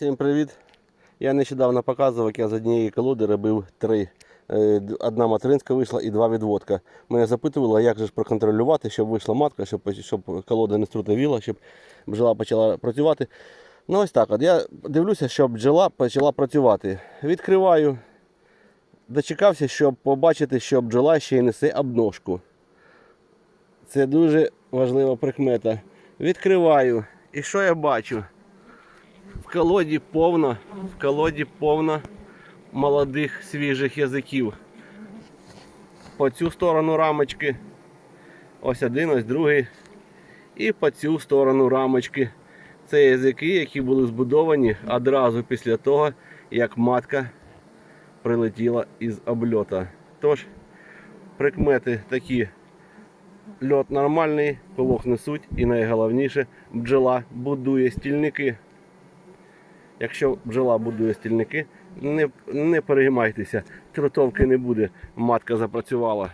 Всім привіт! Я нещодавно показував, як я з однієї колоди робив три. Е, Одна материнська вийшла і два відводка. Мене запитували, як же ж проконтролювати, щоб вийшла матка, щоб, щоб колода не струтовіла, щоб бджола почала працювати. Ну ось так. От я дивлюся, щоб бджола почала працювати. Відкриваю, дочекався, щоб побачити, що бджола ще й несе обножку. Це дуже важлива прикмета. Відкриваю. І що я бачу? В колоді повно, в колоді повно молодих свіжих язиків. По цю сторону рамочки. Ось один, ось другий. І по цю сторону рамочки. Це язики, які були збудовані одразу після того, як матка прилетіла із обльота. Тож, прикмети такі. Льот нормальний, полох несуть і найголовніше бджола будує стільники. Якщо бджола будує стільники, не, не переймайтеся, трутовки не буде, матка запрацювала.